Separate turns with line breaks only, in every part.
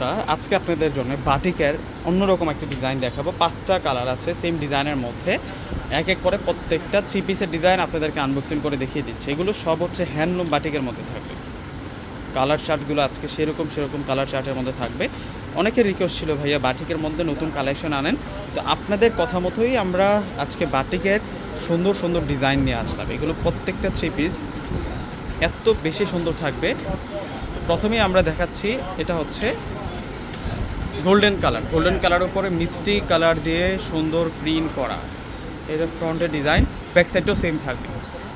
ভিউয়ার্সরা আজকে আপনাদের জন্য বাটিকের অন্যরকম একটা ডিজাইন দেখাবো। পাঁচটা কালার আছে সেম ডিজাইনের মধ্যে। এক এক করে প্রত্যেকটা থ্রি পিসের ডিজাইন আপনাদেরকে আনবক্সিং করে দেখিয়ে দিচ্ছে। এগুলো সব হচ্ছে হ্যান্ডলুম বাটিকের মধ্যে থাকবে। কালার চার্টগুলো আজকে সেরকম সেরকম কালার চার্টের মধ্যে থাকবে। অনেকের রিকোয়েস্ট ছিল, ভাইয়া, বাটিকের মধ্যে নতুন কালেকশন আনেন। তো আপনাদের কথা মতোই আমরা আজকে বাটিকের সুন্দর সুন্দর ডিজাইন নিয়ে আসলাম। এগুলো প্রত্যেকটা থ্রি পিস এত বেশি সুন্দর থাকবে। প্রথমেই আমরা দেখাচ্ছি, এটা হচ্ছে গোল্ডেন কালার গোল্ডেন কালার উপরে মিষ্টি কালার দিয়ে সুন্দর প্রিন্ট করা। এটা ফ্রন্টের ডিজাইন ব্যাক সাইডও সেম থাকবে।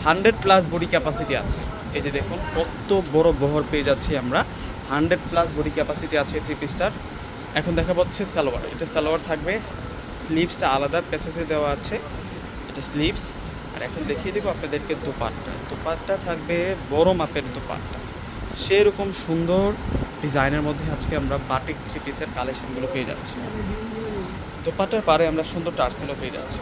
হান্ড্রেড প্লাস বডি ক্যাপাসিটি আছে। এই যে দেখুন, কত বড় বহর পেয়ে যাচ্ছি আমরা। হান্ড্রেড প্লাস বডি ক্যাপাসিটি আছে থ্রি পিসটার এখন দেখা পাচ্ছে সালোয়ার। এটা সালোয়ার থাকবে স্লিভসটা আলাদা প্যাসেজে দেওয়া আছে। এটা স্লিভস আর এখন দেখিয়ে দেবো আপনাদেরকে দোপাট্টা। দোপাট্টা থাকবে বড় মাপের দোপাট্টা। সেরকম সুন্দর ডিজাইনের মধ্যে আজকে আমরা বাটিক থ্রি পিসের কালেকশনগুলো পেয়ে যাচ্ছি। দোপাট্টার পারে আমরা সুন্দর টার্সেলও পেয়ে যাচ্ছি।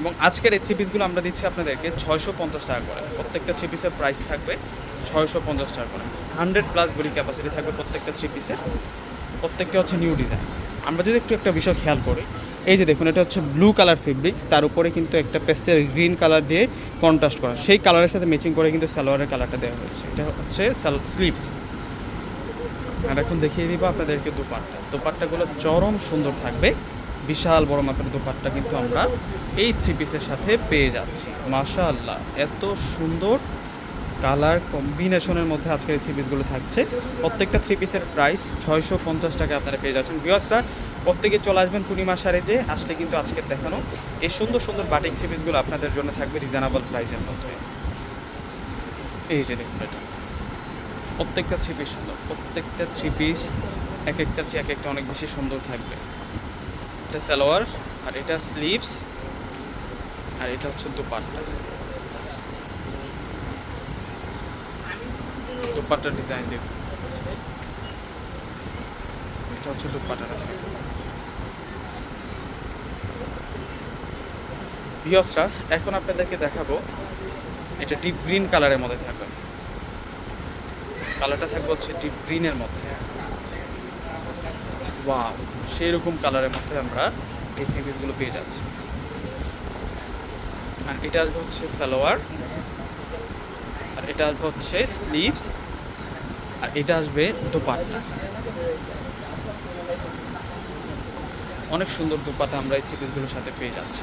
এবং আজকের এই থ্রি পিসগুলো আমরা দিচ্ছি আপনাদেরকে ছয়শো পঞ্চাশ টাকা করে। প্রত্যেকটা থ্রি পিসের প্রাইস থাকবে ছয়শো পঞ্চাশ টাকা করে। হান্ড্রেড প্লাস বডি ক্যাপাসিটি থাকবে প্রত্যেকটা থ্রি পিসের প্রত্যেকটা হচ্ছে নিউ ডিজাইন আমরা যদি একটু একটা বিষয় খেয়াল করি, এই যে দেখুন, এটা হচ্ছে ব্লু কালার ফেব্রিক্স তার উপরে কিন্তু একটা পেস্টেল গ্রিন কালার দিয়ে কন্ট্রাস্ট করা। সেই কালারের সাথে ম্যাচিং করে কিন্তু সালোয়ারের কালারটা দেওয়া হয়েছে। এটা হচ্ছে স্লিভস আর এখন দেখিয়ে দিব আপনাদেরকে দুপাট্টা। দুপাট্টাগুলো চরম সুন্দর থাকবে। বিশাল বড় মাপের দুপাট্টা কিন্তু আমরা এই থ্রি পিসের সাথে পেয়ে যাচ্ছি। মাশাআল্লাহ, এত সুন্দর কালার কম্বিনেশনের মধ্যে আজকের এই থ্রি পিসগুলো থাকছে। প্রত্যেকটা থ্রি পিসের প্রাইস ছয়শো পঞ্চাশ টাকা আপনারা পেয়ে যাচ্ছেন। ভিউয়ার্সরা প্রত্যেকে চলে আসবেন পূর্ণিমা সারে যে, আসলে কিন্তু আজকের দেখানো এই সুন্দর সুন্দর বাটিক থ্রি পিসগুলো আপনাদের জন্য থাকবে রিজনেবল প্রাইসের মধ্যে। এই যে দেখুন এটা। প্রত্যেকটা থ্রি পিস সুন্দর, প্রত্যেকটা থ্রি পিস এক একটা চেয়ে এক একটা অনেক বেশি সুন্দর থাকবে। এটা সালোয়ার, আর এটা স্লিভস আর এটা হচ্ছে দুপাট্টা। দুপাট্টার ডিজাইন দেখুন এটা হচ্ছে দুপাট্টাটা ভিওসরা, এখন আপনাদেরকে দেখাবো, এটা ডিপ গ্রিন কালারের মধ্যে থাকবে। কালারটা থাকবে হচ্ছে ডিপ গ্রিনের মধ্যে। ওয়াও সেই রকম কালারের মধ্যে আমরা এই সিরিজগুলো পেয়ে যাচ্ছি। আর এটা আসবে হচ্ছে সালোয়ার, আর এটা আসবে হচ্ছে স্লিভস আর এটা আসবে দোপাট্টা। অনেক সুন্দর দোপাট্টা আমরা এই সিরিজগুলোর সাথে পেয়ে যাচ্ছি।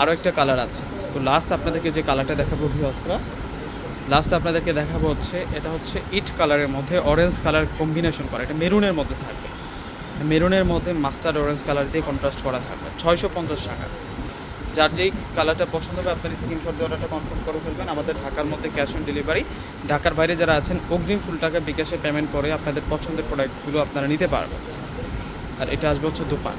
আরও একটা কালার আছে। তো লাস্ট আপনাদেরকে যে কালারটা দেখাবো ভিউসরা লাস্ট আপনাদেরকে দেখাবো হচ্ছে, এটা হচ্ছে ইট কালারের মধ্যে অরেঞ্জ কালার কম্বিনেশন করা। এটা মেরুনের মধ্যে থাকবে। মেরুনের মধ্যে মাস্টার্ড অরেঞ্জ কালার দিয়ে কন্ট্রাস্ট করা থাকবে। ছয়শো পঞ্চাশ টাকা। যার যেই কালারটা পছন্দ হবে, আপনার স্ক্রিনশট দিয়ে অর্ডারটা কনফার্ম করে ফেলবেন। আমাদের ঢাকার মধ্যে ক্যাশ অন ডেলিভারি ঢাকার বাইরে যারা আছেন, অগ্রিম ফুল টাকা বিকাশে পেমেন্ট করে আপনাদের পছন্দের প্রোডাক্টগুলো আপনারা নিতে পারবেন। আর এটা আসবে হচ্ছে দোপান।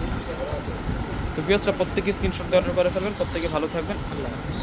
তো ভিউসরা প্রত্যেকে স্ক্রিনশট দিয়ে অর্ডার করে ফেলবেন। প্রত্যেকে ভালো থাকবেন। আল্লাহ হাফিজ।